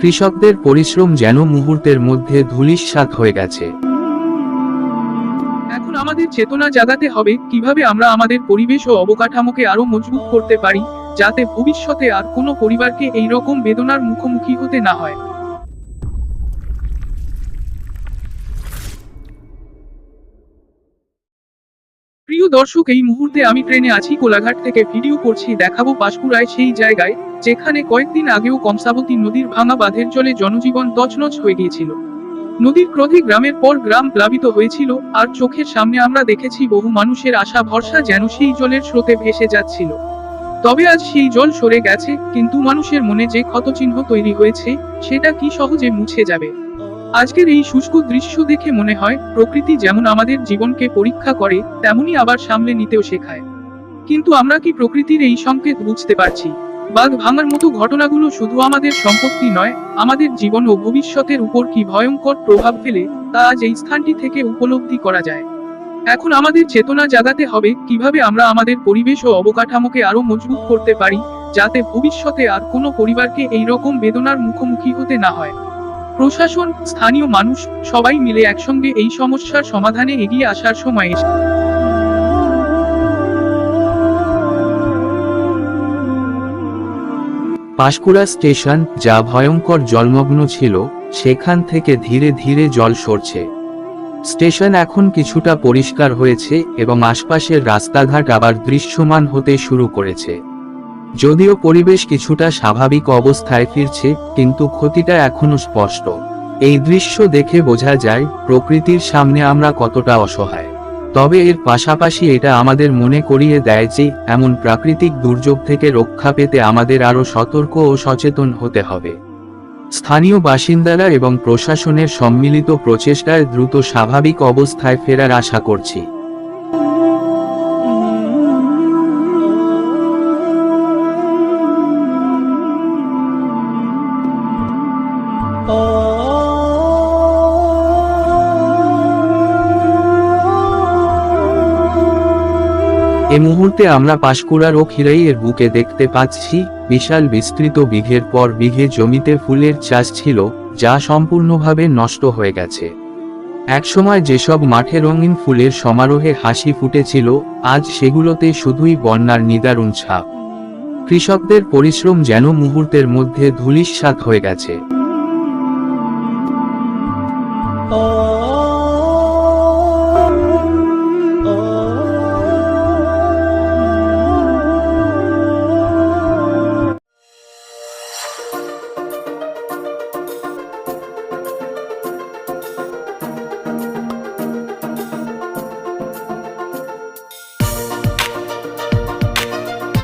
কৃষকদের পরিশ্রম যেন মুহূর্তের মধ্যে ধূলিসাৎ হয়ে গেছে। এখন আমাদের চেতনা জাগাতে হবে, কীভাবে আমরা আমাদের পরিবেশ ও অবকাঠামোকে আরও মজবুত করতে পারি, যাতে ভবিষ্যতে আর কোনো পরিবারকে এই রকম বেদনার মুখোমুখি হতে না হয়। দর্শক, এই মুহূর্তে আমি ট্রেনে আছি, কোলাঘাট থেকে ভিডিও করছি, দেখাবো পাঁশকুড়ায় সেই জায়গায়, যেখানে কয়েকদিন আগেও কমসাবতী নদীর ভাঙা বাঁধের জলে জনজীবন তছনছ হয়ে গিয়েছিল। নদীর ক্রোধে গ্রামের পর গ্রাম প্লাবিত হয়েছিল, আর চোখের সামনে আমরা দেখেছি বহু মানুষের আশা ভরসা যেন সেই জলের স্রোতে ভেসে যাচ্ছিল। তবে আজ সেই জল সরে গেছে, কিন্তু মানুষের মনে যে ক্ষতচিহ্ন তৈরি হয়েছে, সেটা কি সহজে মুছে যাবে? আজকের এই শুষ্ক দৃশ্য দেখে মনে হয়, প্রকৃতি যেমন আমাদের জীবনকে পরীক্ষা করে তেমনি আবার সামলে নিতেও শেখায়। কিন্তু আমরা কি প্রকৃতির এই সংকেত বুঝতে পারছি? বাঁধ ভাঙার মতো ঘটনাগুলো শুধু আমাদের সম্পত্তি নয়, আমাদের জীবন ও ভবিষ্যতের উপর কি ভয়ঙ্কর প্রভাব ফেলে, তা আজ এই স্থানটি থেকে উপলব্ধি করা যায়। এখন আমাদের চেতনা জাগাতে হবে, কীভাবে আমরা আমাদের পরিবেশ ও অবকাঠামোকে আরও মজবুত করতে পারি, যাতে ভবিষ্যতে আর কোনো পরিবারকে এই রকম বেদনার মুখোমুখি হতে না হয়। প্রশাসন, স্থানীয় মানুষ, সবাই মিলে একসঙ্গে এই সমস্যার সমাধানে এগিয়ে আসার সময় পাঁশকুড়া স্টেশন, যা ভয়ঙ্কর জলমগ্ন ছিল, সেখান থেকে ধীরে ধীরে জল সরছে। স্টেশন এখন কিছুটা পরিষ্কার হয়েছে এবং আশপাশের রাস্তাঘাট আবার দৃশ্যমান হতে শুরু করেছে। যদিও পরিবেশ কিছুটা স্বাভাবিক অবস্থায় ফিরছে, কিন্তু ক্ষতিটা এখনও স্পষ্ট। এই দৃশ্য দেখে বোঝা যায়, প্রকৃতির সামনে আমরা কতটা অসহায়। তবে এর পাশাপাশি এটা আমাদের মনে করিয়ে দেয় যে, এমন প্রাকৃতিক দুর্যোগ থেকে রক্ষা পেতে আমাদের আরও সতর্ক ও সচেতন হতে হবে। স্থানীয় বাসিন্দারা এবং প্রশাসনের সম্মিলিত প্রচেষ্টায় দ্রুত স্বাভাবিক অবস্থায় ফেরার আশা করছি। এ মুহূর্তে আমরা পাশকুড়ার ও খিরাইয়ের বুকে দেখতে পাচ্ছি বিশাল বিস্তৃত বিঘের পর বিঘে জমিতে ফুলের চাষ ছিল, যা সম্পূর্ণভাবে নষ্ট হয়ে গেছে। একসময় যেসব মাঠে রঙিন ফুলের সমারোহে হাসি ফুটেছিল, আজ সেগুলোতে শুধুই বন্যার নিদারুণ ছাপ। কৃষকদের পরিশ্রম যেন মুহূর্তের মধ্যে ধূলিসাৎ হয়ে গেছে।